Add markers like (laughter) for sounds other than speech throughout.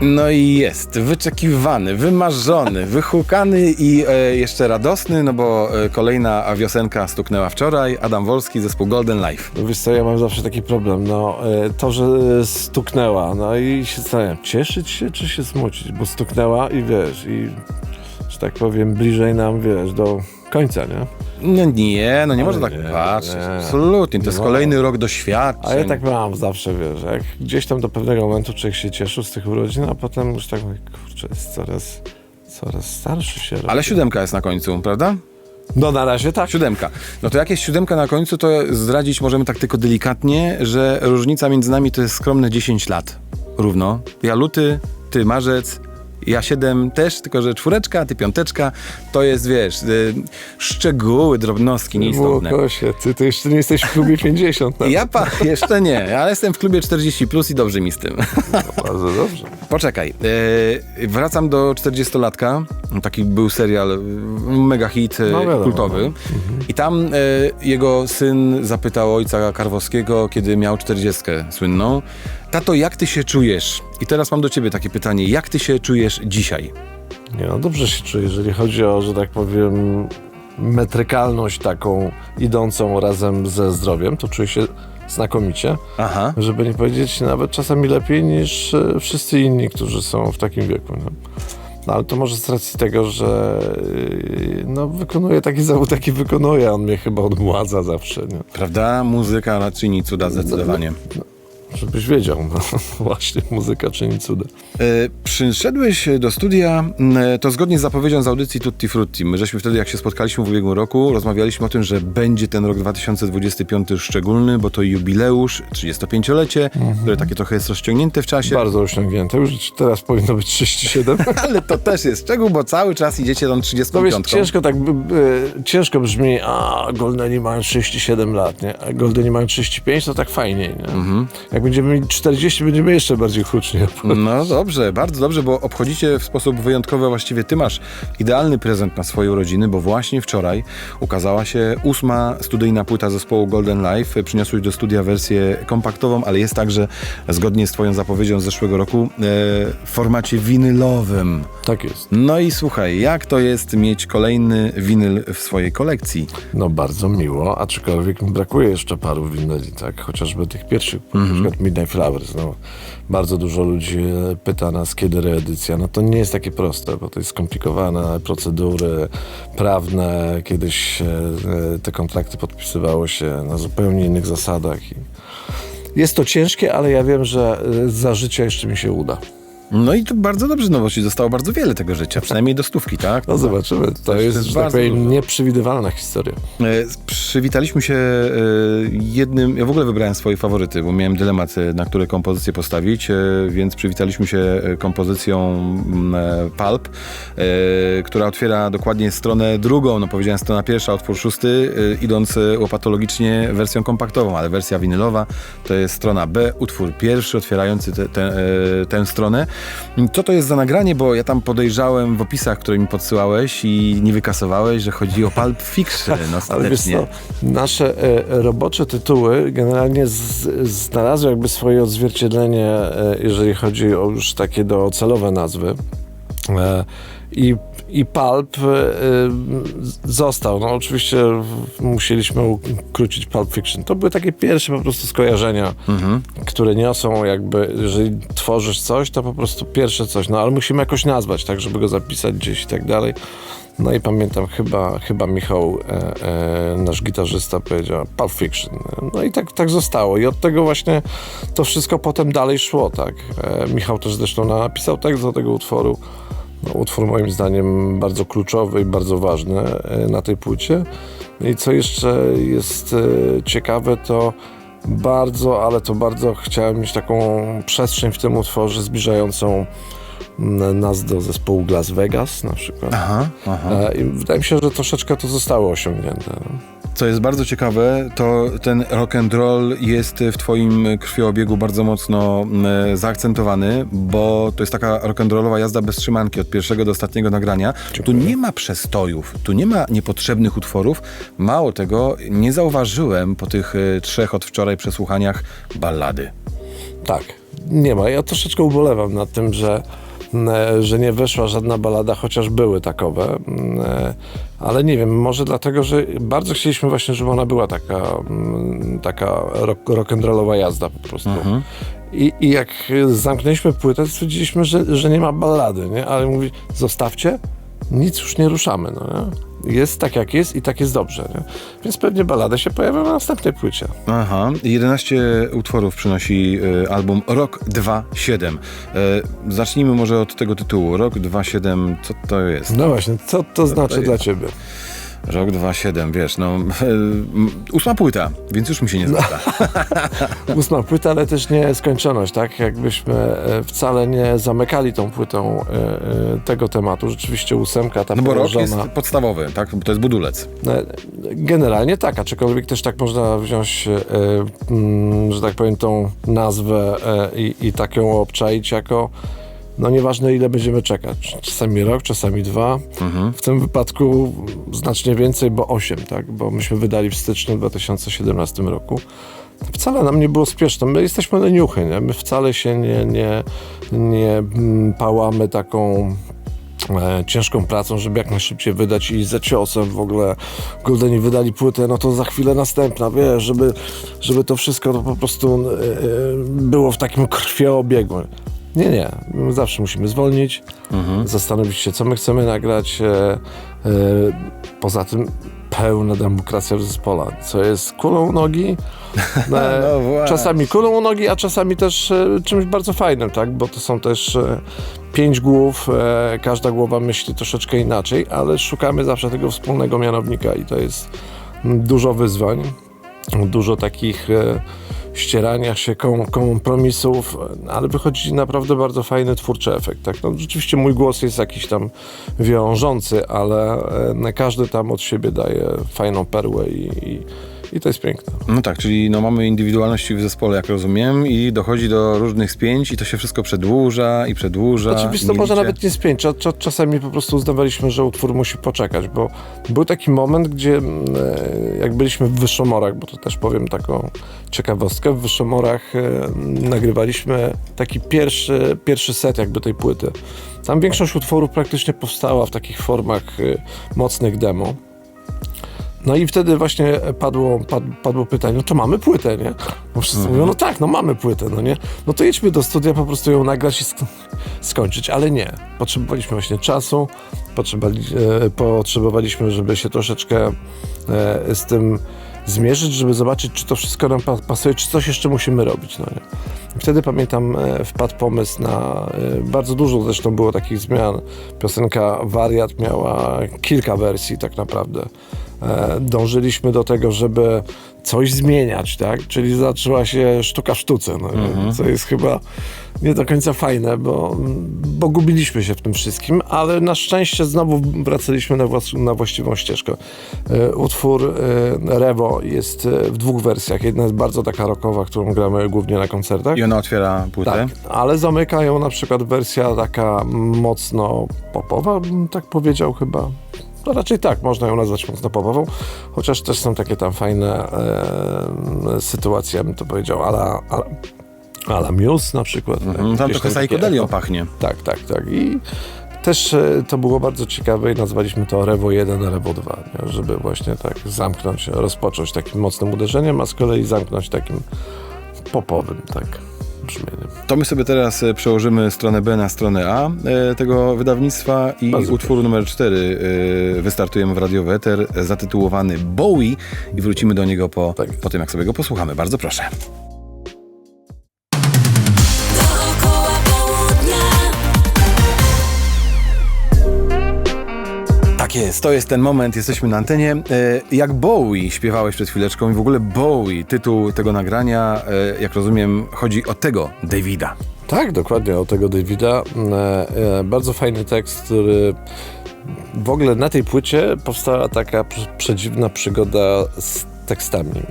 No i jest, wyczekiwany, wymarzony, (laughs) wyhukany i e, jeszcze radosny, no bo e, kolejna wiosenka stuknęła wczoraj. Adam Wolski, zespół Golden Life. Wiesz co, ja mam zawsze taki problem, no e, to, że stuknęła, no i się zastanawiam, cieszyć się czy się smucić, bo stuknęła i wiesz, i że tak powiem, bliżej nam, wiesz, do końca, nie? No nie, no nie można tak nie, patrzeć, nie. absolutnie. To jest kolejny rok doświadczeń. A ja tak mam zawsze, wiesz, jak gdzieś tam do pewnego momentu człowiek się cieszył z tych urodzin, a potem już tak mówi, kurczę, jest coraz, coraz starszy się robi. Ale siódemka jest na końcu, prawda? No na razie tak. Siódemka. No to jak jest siódemka na końcu, to zdradzić możemy tak tylko delikatnie, że różnica między nami to jest skromne 10 lat. Równo. Ja luty, ty marzec, ja siedem też, tylko że czwóreczka, ty piąteczka, to jest, wiesz, y, szczegóły, drobnostki nieistotne. Łokosie, ty, ty jeszcze nie jesteś w klubie 50. No. Ja pa, jeszcze nie, ale jestem w klubie 40 plus i dobrze mi z tym. Bardzo dobrze. Poczekaj, e, wracam do 40-latka. Taki był serial, mega hit, e, No wiadomo, kultowy. I tam e, jego syn zapytał ojca Karwowskiego, kiedy miał 40 słynną. Tato, jak ty się czujesz? I teraz mam do ciebie takie pytanie. Jak ty się czujesz dzisiaj? Nie no, dobrze się czuję, jeżeli chodzi o, że tak powiem, metrykalność taką idącą razem ze zdrowiem, to czuję się znakomicie, Aha. żeby nie powiedzieć nawet czasami lepiej niż e, wszyscy inni, którzy są w takim wieku. No. No, ale to może z racji tego, że e, no, wykonuję taki zawód, jaki wykonuję. On mnie chyba odmładza zawsze, nie? Prawda? Muzyka na czyni cuda zdecydowanie. Żebyś wiedział, no, (laughs) właśnie muzyka czyni cuda. E, przyszedłeś do studia, to zgodnie z zapowiedzią z audycji Tutti Frutti. My żeśmy wtedy, jak się spotkaliśmy w ubiegłym roku, rozmawialiśmy o tym, że będzie ten rok 2025 szczególny, bo to jubileusz, 35-lecie, które takie trochę jest rozciągnięte w czasie. Bardzo osiągnięte. Już teraz powinno być 37. (laughs) Ale to też jest szczegół, bo cały czas idziecie No 35. wiesz, ciężko tak, by- ciężko brzmi, a Goldeni mają 37 lat, nie? A Goldeni mają 35, to tak fajniej, nie? Jak będziemy mieli 40, będziemy jeszcze bardziej hucznie. No dobrze, bardzo dobrze, bo obchodzicie w sposób wyjątkowy, a właściwie ty masz idealny prezent na swoje urodziny, bo właśnie wczoraj ukazała się ósma studyjna płyta zespołu Golden Life. Przyniosłeś do studia wersję kompaktową, ale jest także, zgodnie z twoją zapowiedzią z zeszłego roku, e, w formacie winylowym. Tak jest. No i słuchaj, jak to jest mieć kolejny winyl w swojej kolekcji? No bardzo miło, aczkolwiek mi brakuje jeszcze paru winyli, tak? Chociażby tych pierwszych, na przykład Midnight Flowers. No, bardzo dużo ludzi e, pyta nas, kiedy reedycja. No to nie jest takie proste, bo to jest skomplikowane, procedury prawne. Kiedyś e, e, te kontrakty podpisywało się na zupełnie innych zasadach. Jest to ciężkie, ale ja wiem, że za życia jeszcze mi się uda. No i to bardzo dobrze, no bo ci zostało bardzo wiele tego życia, przynajmniej do stówki, tak? No zobaczymy. To, To jest, jest tak powiem, dużo. nieprzewidywalna historia. E, Przywitaliśmy się e, jednym. Ja w ogóle wybrałem swoje faworyty, bo miałem dylemat, e, na które kompozycje postawić, e, więc przywitaliśmy się e, kompozycją mm, e, Pulp, e, która otwiera dokładnie stronę drugą. No powiedziałem strona pierwsza, utwór szósty, idąc łopatologicznie wersją kompaktową, ale wersja winylowa to jest strona B, utwór pierwszy, otwierający tę stronę. Co to jest za nagranie? Bo ja tam podejrzałem w opisach, które mi podsyłałeś i nie wykasowałeś, że chodzi o Pulp Fiction (laughs) ostatecznie. nasze e, robocze tytuły generalnie znalazły jakby swoje odzwierciedlenie, e, jeżeli chodzi o już takie docelowe nazwy. E, I, I Pulp e, z- został. No oczywiście musieliśmy ukrócić Pulp Fiction. To były takie pierwsze po prostu skojarzenia, które niosą jakby, jeżeli tworzysz coś, to po prostu pierwsze coś. No ale musimy jakoś nazwać, tak, żeby go zapisać gdzieś i tak dalej. No i pamiętam, chyba, chyba Michał, e, e, nasz gitarzysta, powiedział Pulp Fiction. No i tak, tak zostało. I od tego właśnie to wszystko potem dalej szło, tak. E, Michał też zresztą napisał tekst do tego utworu. No, utwór moim zdaniem bardzo kluczowy i bardzo ważny e, na tej płycie. I co jeszcze jest e, ciekawe, to bardzo, ale to bardzo chciałem mieć taką przestrzeń w tym utworze zbliżającą nas do zespołu Las Vegas na przykład. Aha, aha. E, I wydaje mi się, że troszeczkę to zostało osiągnięte. Co jest bardzo ciekawe, to ten rock and roll jest w twoim krwiobiegu bardzo mocno zaakcentowany, bo to jest taka rock and rollowa jazda bez trzymanki od pierwszego do ostatniego nagrania. Tu nie ma przestojów, tu nie ma niepotrzebnych utworów. Mało tego, nie zauważyłem po tych e, trzech od wczoraj przesłuchaniach ballady. Tak. nie ma. Ja troszeczkę ubolewam nad tym, że, że nie weszła żadna balada, chociaż były takowe. E, Ale nie wiem, może dlatego, że bardzo chcieliśmy właśnie, żeby ona była taka, mm, taka rock, rock'n'rollowa jazda po prostu. I, I jak zamknęliśmy płytę, stwierdziliśmy, że, że nie ma ballady, nie? ale mówi, zostawcie, nic już nie ruszamy. No, nie? Jest tak jak jest i tak jest dobrze. Nie? Więc pewnie ballada się pojawią na następnej płycie. Aha, 11 utworów przynosi e, album Rok 2.7. E, zacznijmy może od tego tytułu. Rok 2.7, co to jest? No właśnie, co to znaczy jest. dla ciebie? Rok 2.7, wiesz, no e, (laughs) m, ósma płyta, więc już mi się nie zgadza. (laughs) Ósma płyta, ale też nie skończoność, tak? Jakbyśmy e, wcale nie zamykali tą płytą e, e, tego tematu. Rzeczywiście ósemka, ta No bo rok położona... jest podstawowy, tak? To jest budulec. E, Generalnie tak, aczkolwiek też tak można wziąć, mm, że tak powiem, tą nazwę i, i tak ją obczaić jako, no nieważne ile będziemy czekać. Czasami rok, czasami dwa. W tym wypadku znacznie więcej, bo osiem, tak? Bo myśmy wydali w styczniu 2017 roku. Wcale nam nie było spieszne. My jesteśmy leniuchy, nie? My wcale się nie, nie, nie mm, pałamy taką e, ciężką pracą, żeby jak najszybciej wydać i za ciosem w ogóle Goldeni wydali płytę, no to za chwilę następna, wiesz, żeby, żeby to wszystko to po prostu e, e, było w takim krwioobiegu. Nie, nie. My zawsze musimy zwolnić, zastanowić się, co my chcemy nagrać. E, e, poza tym pełna demokracja w zespole, co jest kulą u nogi. (laughs) E, No czasami kulą u nogi, a czasami też czymś bardzo fajnym, tak? Bo to są też pięć głów, każda głowa myśli troszeczkę inaczej, ale szukamy zawsze tego wspólnego mianownika i to jest dużo wyzwań, dużo takich e, ścierania się, kom, kompromisów, ale wychodzi naprawdę bardzo fajny, twórczy efekt. Tak? No, rzeczywiście mój głos jest jakiś tam wiążący, ale e, każdy tam od siebie daje fajną perłę i, i, i to jest piękne. No tak, czyli no mamy indywidualności w zespole, jak rozumiem, i dochodzi do różnych spięć i to się wszystko przedłuża i przedłuża. Oczywiście i to może nawet nie spięć. Cza- cza- Czasami po prostu uznawaliśmy, że utwór musi poczekać, bo był taki moment, gdzie mm, e, jak byliśmy w Wyszomorach, bo to też powiem taką ciekawostkę, w Wyszomorach e, nagrywaliśmy taki pierwszy, pierwszy set jakby tej płyty. Tam większość utworów praktycznie powstała w takich formach e, mocnych demo. No i wtedy właśnie padło, pad, padło pytanie, no to mamy płytę, nie? Bo wszyscy mówią, no tak, no mamy płytę, no nie? No to jedźmy do studia, po prostu ją nagrać i sk- skończyć, ale nie. Potrzebowaliśmy właśnie czasu, potrzebowali, e, potrzebowaliśmy, żeby się troszeczkę e, z tym zmierzyć, żeby zobaczyć, czy to wszystko nam pa- pasuje, czy coś jeszcze musimy robić, no nie? Wtedy pamiętam, e, wpadł pomysł na e, bardzo dużo zresztą było takich zmian. Piosenka Wariat miała kilka wersji tak naprawdę. E, Dążyliśmy do tego, żeby coś zmieniać, tak? Czyli zaczęła się sztuka w sztuce, no, nie? co jest chyba nie do końca fajne, bo, bo gubiliśmy się w tym wszystkim, ale na szczęście znowu wracaliśmy na, włas- na właściwą ścieżkę. E, Utwór e, Rewo jest w dwóch wersjach. Jedna jest bardzo taka rockowa, którą gramy głównie na koncertach. I ona otwiera płytę. Tak, ale zamykają na przykład wersja taka mocno popowa, tak powiedział chyba. No raczej tak, można ją nazwać mocno popową, chociaż też są takie tam fajne e, sytuacje, ja bym to powiedział, ala, ala, ala Muse na przykład. Tak, tam trochę psychodelią pachnie. Tak, tak, tak. I też e, to było bardzo ciekawe i nazwaliśmy to Rewo 1, Rewo 2, nie? żeby właśnie tak zamknąć, rozpocząć takim mocnym uderzeniem, a z kolei zamknąć takim popowym, tak, brzmieniem. To my sobie teraz e, przełożymy stronę B na stronę A e, tego wydawnictwa i Bardzo utwór numer 4 e, wystartujemy w Radio Weter e, zatytułowany Bowie i wrócimy do niego po, Tak. po tym, jak sobie go posłuchamy. Bardzo proszę. Jest, to jest ten moment, jesteśmy na antenie. E, Jak Bowie śpiewałeś przed chwileczką i w ogóle Bowie, tytuł tego nagrania, e, jak rozumiem, chodzi o tego Davida. Tak, dokładnie, o tego Davida. E, bardzo fajny tekst, który w ogóle na tej płycie powstała taka pr- przedziwna przygoda z tekstami.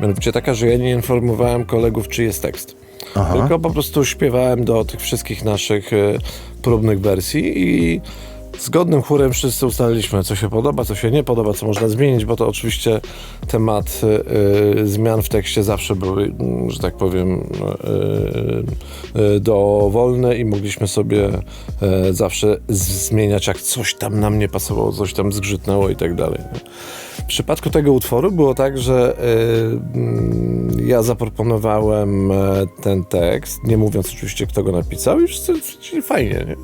Mianowicie taka, że ja nie informowałem kolegów, czy jest tekst. Aha. Tylko po prostu śpiewałem do tych wszystkich naszych próbnych wersji i zgodnym chórem wszyscy ustaliliśmy, co się podoba, co się nie podoba, co można zmienić, bo to oczywiście temat y, y, zmian w tekście zawsze były, mm, że tak powiem, y, y, dowolne i mogliśmy sobie y, zawsze zmieniać, jak coś tam nam nie pasowało, coś tam zgrzytnęło i tak dalej. W przypadku tego utworu było tak, że y, mm, ja zaproponowałem e, ten tekst, nie mówiąc oczywiście, kto go napisał, i wszyscy fajnie, nie?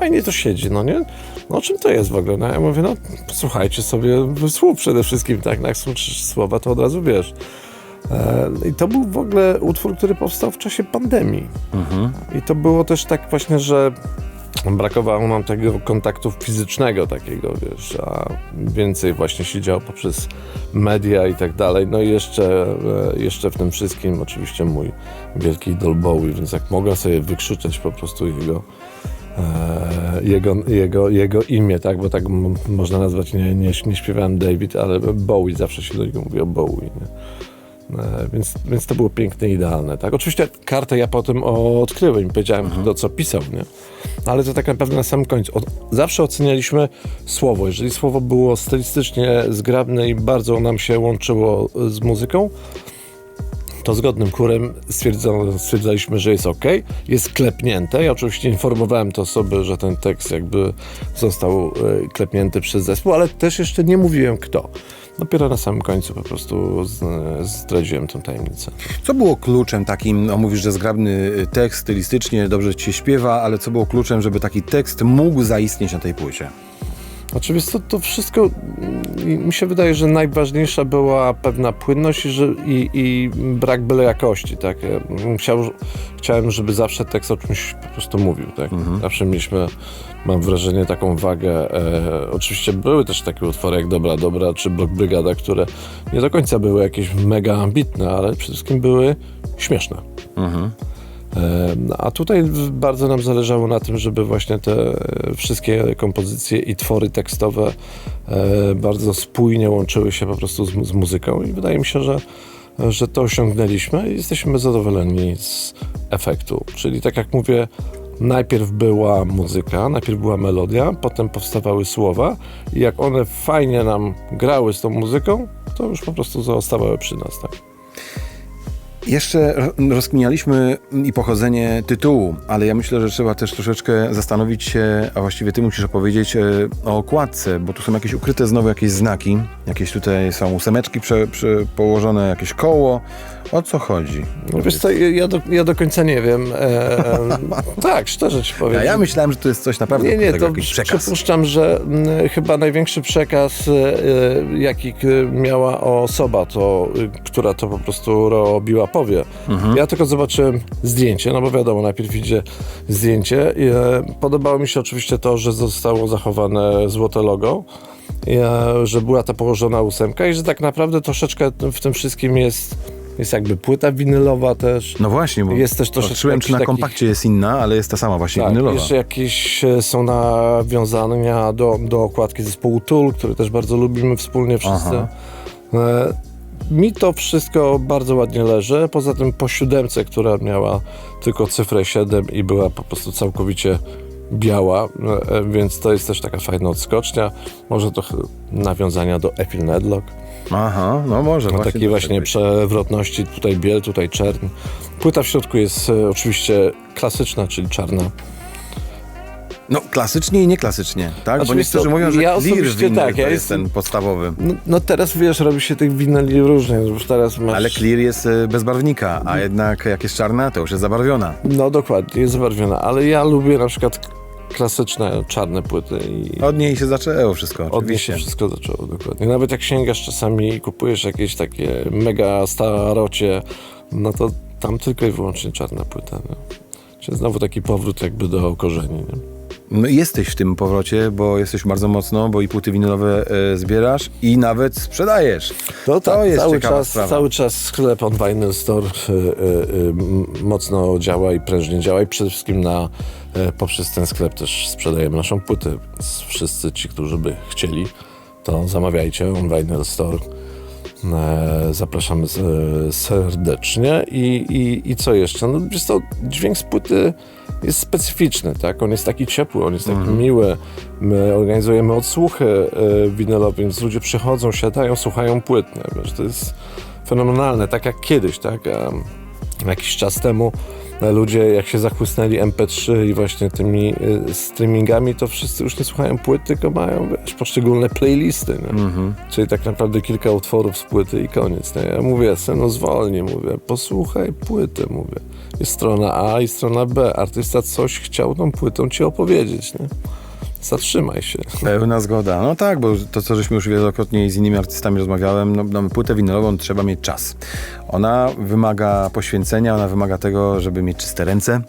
Fajnie to siedzi, no nie? No o czym to jest w ogóle? No ja mówię, no słuchajcie sobie słów przede wszystkim, tak? Jak słyszysz słowa, to od razu wiesz. E, I to był w ogóle utwór, który powstał w czasie pandemii. I to było też tak właśnie, że brakowało nam tego kontaktu fizycznego takiego, wiesz, a więcej właśnie się działo poprzez media i tak dalej. No i jeszcze, e, jeszcze w tym wszystkim oczywiście mój wielki idol Bowie, więc jak mogę sobie wykrzyczeć po prostu jego jego, jego, jego imię, tak, bo tak można nazwać, nie, nie, nie śpiewałem David, ale Bowie, zawsze się do niego mówi o Bowie, nie? E, Więc, więc to było piękne i idealne. Tak? Oczywiście kartę ja potem odkryłem i powiedziałem, do co pisał, nie? ale to tak naprawdę na samym końcu. Od, zawsze ocenialiśmy słowo. Jeżeli słowo było stylistycznie zgrabne i bardzo nam się łączyło z muzyką, to zgodnym stwierdzono, stwierdzaliśmy, że jest ok, jest klepnięte. Ja oczywiście informowałem te osoby, że ten tekst jakby został e, klepnięty przez zespół, ale też jeszcze nie mówiłem kto. Dopiero na samym końcu po prostu zdradziłem tę tajemnicę. Co było kluczem takim, no mówisz, że zgrabny y, tekst stylistycznie, dobrze ci się śpiewa, ale co było kluczem, żeby taki tekst mógł zaistnieć na tej płycie? Oczywiście to, to wszystko mm, mi się wydaje, że najważniejsza była pewna płynność i, i, i brak byle jakości. Tak? Ja Chciał, chciałem, żeby zawsze tekst o czymś po prostu mówił. Tak? Zawsze mieliśmy, mam wrażenie, taką wagę. E, oczywiście były też takie utwory jak Dobra Dobra czy Blok Brygada, które nie do końca były jakieś mega ambitne, ale przede wszystkim były śmieszne. E, A tutaj bardzo nam zależało na tym, żeby właśnie te wszystkie kompozycje i twory tekstowe e, bardzo spójnie łączyły się po prostu z, z muzyką i wydaje mi się, że, że to osiągnęliśmy i jesteśmy zadowoleni z efektu. Czyli tak jak mówię, najpierw była muzyka, najpierw była melodia, potem powstawały słowa i jak one fajnie nam grały z tą muzyką, to już po prostu zostawały przy nas. Tak? Jeszcze ro- rozkminialiśmy i pochodzenie tytułu, ale ja myślę, że trzeba też troszeczkę zastanowić się, a właściwie ty musisz opowiedzieć e, o okładce, bo tu są jakieś ukryte znowu jakieś znaki, jakieś tutaj są ósemeczki prze, położone, jakieś koło. O co chodzi? No wiesz co, ja do, ja do końca nie wiem. E, e, (laughs) tak, szczerze ci powiem. A ja myślałem, że to jest coś naprawdę Nie, nie, to przypuszczam, że mm, chyba największy przekaz, e, e, jaki miała osoba, to, y, która to po prostu robiła, powie. Mhm. Ja tylko zobaczyłem zdjęcie, no bo wiadomo, najpierw idzie zdjęcie. E, podobało mi się oczywiście to, że zostało zachowane złote logo, e, że była ta położona ósemka i że tak naprawdę troszeczkę w tym wszystkim jest, jest jakby płyta winylowa też. No właśnie, bo Jest też troszeczkę patrzyłem, czy na jakichś kompakcie jest inna, ale jest ta sama właśnie Tak, winylowa. jeszcze jakieś e, są nawiązania do, do okładki zespołu Tool, który też bardzo lubimy wspólnie wszyscy. Aha. E, mi to wszystko bardzo ładnie leży. Poza tym po siódemce, która miała tylko cyfrę 7 i była po prostu całkowicie biała, e, więc to jest też taka fajna odskocznia. Może trochę nawiązania do Epil Nedlock. Aha, no może. No, takiej właśnie tak przewrotności, tutaj biel, tutaj czern. Płyta w środku jest e, oczywiście klasyczna, czyli czarna. No klasycznie i nieklasycznie, tak? Bo Znaczy, niektórzy to- mówią, że ja clear osobiście vinyl tak, to ja jest jestem- ten podstawowy. No, no teraz wiesz, robi się tych winyli różnie. Już teraz masz... Ale clear jest e, bez barwnika, a jednak jak jest czarna, to już jest zabarwiona. No dokładnie, jest zabarwiona, ale ja lubię na przykład klasyczne czarne płyty i Od niej się zaczęło wszystko, od niej się wszystko zaczęło dokładnie. Nawet jak sięgasz czasami i kupujesz jakieś takie mega starocie, no to tam tylko i wyłącznie czarna płyta. No. Czyli znowu taki powrót jakby do korzeni. Nie? No, jesteś w tym powrocie, bo jesteś bardzo mocno, bo i płyty winylowe e, zbierasz i nawet sprzedajesz. To, To jest cały ciekawa czas, sprawa. cały czas sklep on Vinyl Store y, y, y, mocno działa i prężnie działa i przede wszystkim na, y, poprzez ten sklep też sprzedajemy naszą płytę. Więc wszyscy ci, którzy by chcieli, to zamawiajcie on Vinyl Store. E, zapraszamy e, serdecznie. I, i, I co jeszcze? No, wiesz to dźwięk z płyty jest specyficzny, tak? On jest taki ciepły, on jest taki miły. My organizujemy odsłuchy e, winylowe, więc ludzie przychodzą, siadają, słuchają płyt. nie? Wiesz, to jest fenomenalne, tak jak kiedyś, tak? A jakiś czas temu ludzie, jak się zachłysnęli MP3 i właśnie tymi e, streamingami, to wszyscy już nie słuchają płyt, tylko mają wiesz, poszczególne playlisty. Nie? Czyli tak naprawdę kilka utworów z płyty i koniec. Nie? Ja mówię, synu, zwolnij, mówię, posłuchaj płyty, mówię. Jest strona A i strona B. Artysta coś chciał tą płytą ci opowiedzieć. Nie? Zatrzymaj się. Pełna zgoda. No tak, bo to, co żeśmy już wielokrotnie z innymi artystami rozmawiałem, no, no płytę winylową trzeba mieć czas. Ona wymaga poświęcenia, ona wymaga tego, żeby mieć czyste ręce.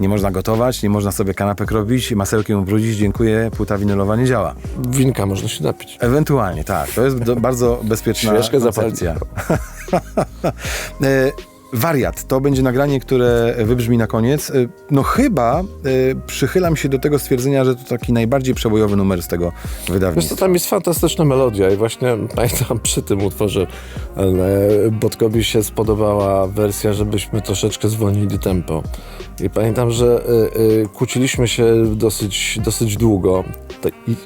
Nie można gotować, nie można sobie kanapek robić, masełkiem ubrudzić, dziękuję, płyta winylowa nie działa. Winka można się napić. Ewentualnie, tak. To jest do, bardzo bezpieczna Świeżkę koncepcja. (laughs) Wariat to będzie nagranie, które wybrzmi na koniec. E, No chyba e, przychylam się do tego stwierdzenia, że to taki najbardziej przebojowy numer z tego Wiesz wydawnictwa. tam jest fantastyczna melodia i właśnie pamiętam przy tym utworze Botkowi się spodobała wersja, żebyśmy troszeczkę zwolnili tempo. I pamiętam, że e, e, kłóciliśmy się dosyć, dosyć długo.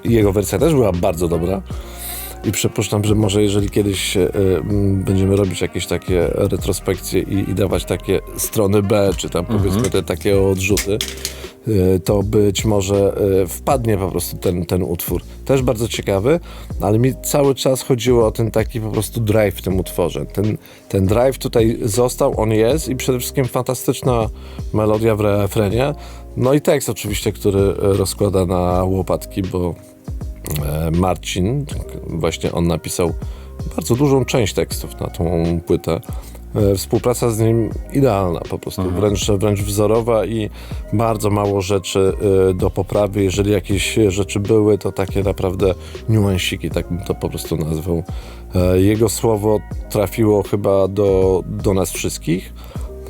Jego wersja też była bardzo dobra. I przypuszczam, że może jeżeli kiedyś e, będziemy robić jakieś takie retrospekcje i, i dawać takie strony B, czy tam powiedzmy te takie odrzuty, e, to być może e, wpadnie po prostu ten, ten utwór. Też bardzo ciekawy, ale mi cały czas chodziło o ten taki po prostu drive w tym utworze. Ten, ten drive tutaj został, on jest i przede wszystkim fantastyczna melodia w refrenie. No i tekst oczywiście, który rozkłada na łopatki, bo Marcin, właśnie on napisał bardzo dużą część tekstów na tą płytę. E, Współpraca z nim idealna, po prostu wręcz, wręcz wzorowa i bardzo mało rzeczy e, do poprawy. Jeżeli jakieś rzeczy były, to takie naprawdę niuansiki, tak bym to po prostu nazwał. E, Jego słowo trafiło chyba do, do nas wszystkich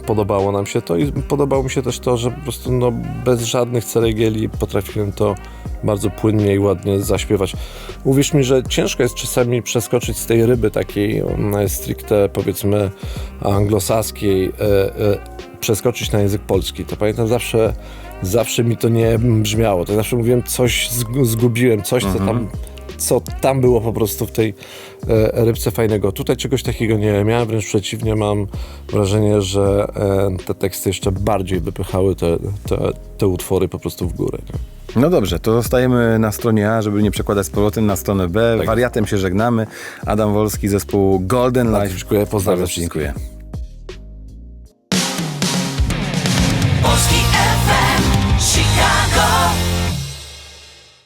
podobało nam się to i podobało mi się też to, że po prostu no, bez żadnych ceregieli potrafiłem to bardzo płynnie i ładnie zaśpiewać. Uwierz mi, że ciężko jest czasami przeskoczyć z tej ryby takiej mm, stricte powiedzmy anglosaskiej, e, e, przeskoczyć na język polski. To pamiętam zawsze, zawsze mi to nie brzmiało. To zawsze mówiłem, coś zgu- zgubiłem, coś co tam co tam było po prostu w tej e, rybce fajnego. Tutaj czegoś takiego nie miałem, wręcz przeciwnie, mam wrażenie, że e, te teksty jeszcze bardziej wypychały te, te, te utwory po prostu w górę. Nie? No dobrze, to zostajemy na stronie A, żeby nie przekładać z powrotem na stronę B. Tak. Wariatem się żegnamy. Adam Wolski, zespół Golden Life. Dziękuję, pozdrawiam Bardzo dziękuję.